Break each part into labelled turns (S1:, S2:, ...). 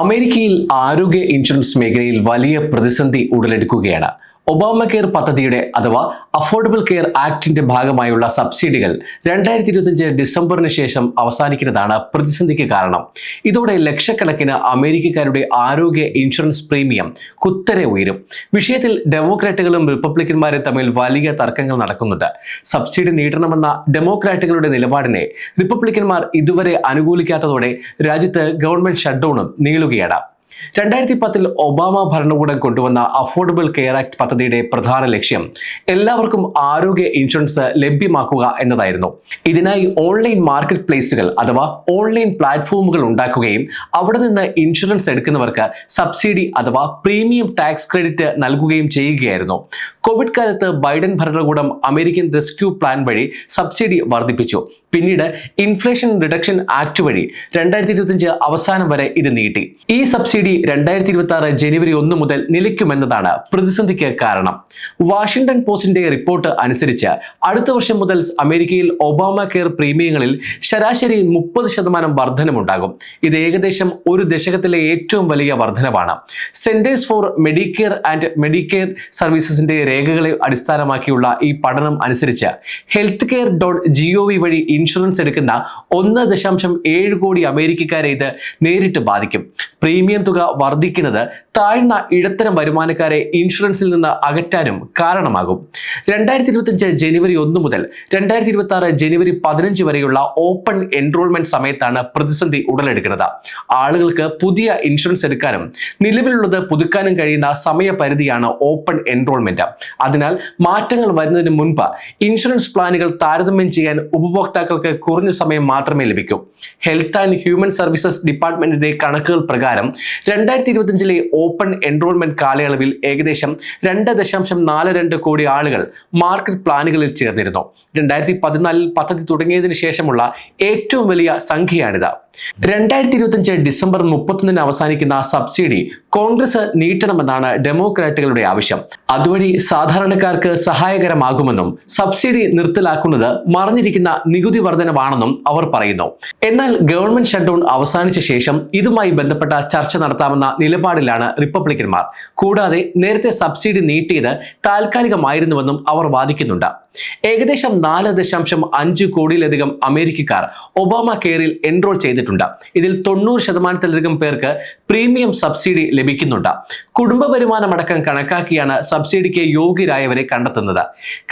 S1: അമേരിക്കയിൽ ആരോഗ്യ ഇൻഷുറൻസ് മേഖലയിൽ വലിയ പ്രതിസന്ധി ഉടലെടുക്കുകയാണ്. ഒബാമ കെയർ പദ്ധതിയുടെ അഥവാ അഫോർഡബിൾ കെയർ ആക്ടിന്റെ ഭാഗമായുള്ള സബ്സിഡികൾ രണ്ടായിരത്തി ഇരുപത്തിയഞ്ച് ഡിസംബറിന് ശേഷം അവസാനിക്കുന്നതാണ് പ്രതിസന്ധിക്ക് കാരണം. ഇതോടെ ലക്ഷക്കണക്കിന് അമേരിക്കക്കാരുടെ ആരോഗ്യ ഇൻഷുറൻസ് പ്രീമിയം കുത്തരെ ഉയരും. വിഷയത്തിൽ ഡെമോക്രാറ്റുകളും റിപ്പബ്ലിക്കന്മാരും തമ്മിൽ വലിയ തർക്കങ്ങൾ നടക്കുന്നുണ്ട്. സബ്സിഡി നീട്ടണമെന്ന ഡെമോക്രാറ്റുകളുടെ നിലപാടിനെ റിപ്പബ്ലിക്കന്മാർ ഇതുവരെ അനുകൂലിക്കാത്തതോടെ രാജ്യത്ത് ഗവൺമെന്റ് ഷട്ട്ഡൌണും നീളുകയാണ്. രണ്ടായിരത്തി പത്തിൽ ഒബാമ ഭരണകൂടം കൊണ്ടുവന്ന അഫോർഡബിൾ കെയർ ആക്ട് പദ്ധതിയുടെ പ്രധാന ലക്ഷ്യം എല്ലാവർക്കും ആരോഗ്യ ഇൻഷുറൻസ് ലഭ്യമാക്കുക എന്നതായിരുന്നു. ഇതിനായി ഓൺലൈൻ മാർക്കറ്റ് പ്ലേസുകൾ അഥവാ ഓൺലൈൻ പ്ലാറ്റ്ഫോമുകൾ ഉണ്ടാക്കുകയും അവിടെ നിന്ന് ഇൻഷുറൻസ് എടുക്കുന്നവർക്ക് സബ്സിഡി അഥവാ പ്രീമിയം ടാക്സ് ക്രെഡിറ്റ് നൽകുകയും ചെയ്യുകയായിരുന്നു. കോവിഡ് കാലത്ത് ബൈഡൻ ഭരണകൂടം അമേരിക്കൻ റെസ്ക്യൂ പ്ലാൻ വഴി സബ്സിഡി വർദ്ധിപ്പിച്ചു. പിന്നീട് ഇൻഫ്ലേഷൻ റിഡക്ഷൻ ആക്ട് വഴി രണ്ടായിരത്തി ഇരുപത്തിയഞ്ച് അവസാനം വരെ ഇത് നീട്ടി. ഈ സബ്സിഡി രണ്ടായിരത്തി ഇരുപത്തി ആറ് ജനുവരി ഒന്ന് മുതൽ നിലയ്ക്കുമെന്നതാണ് പ്രതിസന്ധിക്ക് കാരണം. വാഷിംഗ്ടൺ പോസ്റ്റിന്റെ റിപ്പോർട്ട് അനുസരിച്ച് അടുത്ത വർഷം മുതൽ അമേരിക്കയിൽ ഒബാമ കെയർ പ്രീമിയങ്ങളിൽ ശരാശരി മുപ്പത് ശതമാനം വർധനമുണ്ടാകും. ഇത് ഏകദേശം ഒരു ദശകത്തിലെ ഏറ്റവും വലിയ വർധനവാണ്. Centers for Medicare and Medicare സർവീസസിന്റെ രേഖകളെ അടിസ്ഥാനമാക്കിയുള്ള ഈ പഠനം അനുസരിച്ച് health care dot G O V വഴി ഇൻഷുറൻസ് എടുക്കുന്ന ഒന്ന് ദശാംശം ഏഴ് കോടി അമേരിക്കക്കാരെ ഇത് നേരിട്ട് ബാധിക്കും. പ്രീമിയം തുക വർദ്ധിക്കുന്നത് താഴ്ന്ന ഇടത്തരം വരുമാനക്കാരെ ഇൻഷുറൻസിൽ നിന്ന് അകറ്റാനും കാരണമാകും. രണ്ടായിരത്തി ഇരുപത്തിയഞ്ച് ജനുവരി ഒന്ന് മുതൽ രണ്ടായിരത്തി ഇരുപത്തി ആറ് ജനുവരി പതിനഞ്ച് വരെയുള്ള ഓപ്പൺ എൻറോൾമെന്റ് സമയത്താണ് പ്രതിസന്ധി ഉടലെടുക്കുന്നത്. ആളുകൾക്ക് പുതിയ ഇൻഷുറൻസ് എടുക്കാനും നിലവിലുള്ളത് പുതുക്കാനും കഴിയുന്ന സമയപരിധിയാണ് ഓപ്പൺ എൻറോൾമെന്റ്. അതിനാൽ മാറ്റങ്ങൾ വരുന്നതിന് മുൻപ് ഇൻഷുറൻസ് പ്ലാനുകൾ താരതമ്യം ചെയ്യാൻ ഉപഭോക്താക്കൾക്ക് കുറഞ്ഞ സമയം മാത്രമേ ലഭിക്കൂ. ഹെൽത്ത് ആൻഡ് ഹ്യൂമൻ സർവീസസ് ഡിപ്പാർട്ട്മെന്റിന്റെ കണക്കുകൾ പ്രകാരം രണ്ടായിരത്തി ഇരുപത്തിയഞ്ചിലെ ഓപ്പൺ എൻറോൾമെന്റ് കാലയളവിൽ ഏകദേശം രണ്ട് ദശാംശം നാല് രണ്ട് കോടി ആളുകൾ മാർക്കറ്റ് പ്ലാനുകളിൽ ചേർന്നിരുന്നു. രണ്ടായിരത്തി പതിനാലിൽ പദ്ധതി തുടങ്ങിയതിനു ശേഷമുള്ള ഏറ്റവും വലിയ സംഖ്യയാണിത്. രണ്ടായിരത്തി ഇരുപത്തിയഞ്ച് ഡിസംബർ മുപ്പത്തൊന്നിന് അവസാനിക്കുന്ന സബ്സിഡി കോൺഗ്രസ് നീട്ടണമെന്നാണ് ഡെമോക്രാറ്റുകളുടെ ആവശ്യം. അതുവഴി സാധാരണക്കാർക്ക് സഹായകരമാകുമെന്നും സബ്സിഡി നിർത്തലാക്കുന്നത് മറഞ്ഞിരിക്കുന്ന നികുതി വർധനമാണെന്നും അവർ പറയുന്നു. എന്നാൽ ഗവൺമെന്റ് ഷട്ട്ഡൌൺ അവസാനിച്ച ശേഷം ഇതുമായി ബന്ധപ്പെട്ട ചർച്ച നടത്താമെന്ന നിലപാടിലാണ് റിപ്പബ്ലിക്കന്മാർ. കൂടാതെ നേരത്തെ സബ്സിഡി നീട്ടിയത് താൽക്കാലികമായിരുന്നുവെന്നും അവർ വാദിക്കുന്നുണ്ട്. ഏകദേശം നാല് ദശാംശം അഞ്ച് കോടിയിലധികം അമേരിക്കക്കാർ ഒബാമ കെയറിൽ എൻറോൾ ചെയ്തിട്ടുണ്ട്. ഇതിൽ തൊണ്ണൂറ് ശതമാനത്തിലധികം പേർക്ക് പ്രീമിയം സബ്സിഡി ലഭിക്കുന്നുണ്ട്. കുടുംബ വരുമാനമടക്കം കണക്കാക്കിയാണ് സബ്സിഡിക്ക് യോഗ്യരായവരെ കണ്ടെത്തുന്നത്.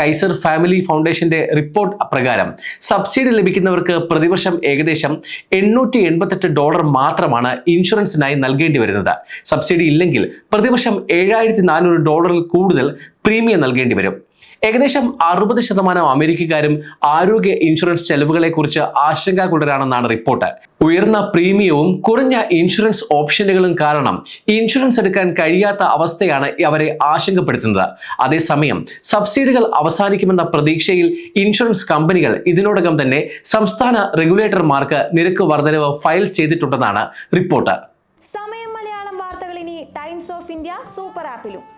S1: കൈസർ ഫാമിലി ഫൗണ്ടേഷന്റെ റിപ്പോർട്ട് പ്രകാരം സബ്സിഡി ലഭിക്കുന്നവർക്ക് പ്രതിവർഷം ഏകദേശം എണ്ണൂറ്റി എൺപത്തെട്ട് ഡോളർ മാത്രമാണ് ഇൻഷുറൻസിനായി നൽകേണ്ടി വരുന്നത്. സബ്സിഡി ഇല്ലെങ്കിൽ പ്രതിവർഷം ഏഴായിരത്തി നാനൂറ് ഡോളറിൽ കൂടുതൽ പ്രീമിയം നൽകേണ്ടി വരും. ഏകദേശം അറുപത് ശതമാനം അമേരിക്കക്കാരും ആരോഗ്യ ഇൻഷുറൻസ് ചെലവുകളെ കുറിച്ച് ആശങ്കാകുലരാണെന്നാണ് റിപ്പോർട്ട്. ഉയർന്ന പ്രീമിയവും കുറഞ്ഞ ഇൻഷുറൻസ് ഓപ്ഷനുകളും കാരണം ഇൻഷുറൻസ് എടുക്കാൻ കഴിയാത്ത അവസ്ഥയാണ് അവരെ ആശങ്കപ്പെടുത്തുന്നത്. അതേസമയം സബ്സിഡികൾ അവസാനിക്കുമെന്ന പ്രതീക്ഷയിൽ ഇൻഷുറൻസ് കമ്പനികൾ ഇതിനോടകം തന്നെ സംസ്ഥാന റെഗുലേറ്റർമാർക്ക് നിരക്ക് വർധനവ് ഫയൽ ചെയ്തിട്ടുണ്ടെന്നാണ് റിപ്പോർട്ട്.
S2: സമയം മലയാളം വാർത്തകൾ ഇനി ടൈംസ് ഓഫ് ഇന്ത്യ സൂപ്പർ ആപ്പിലും.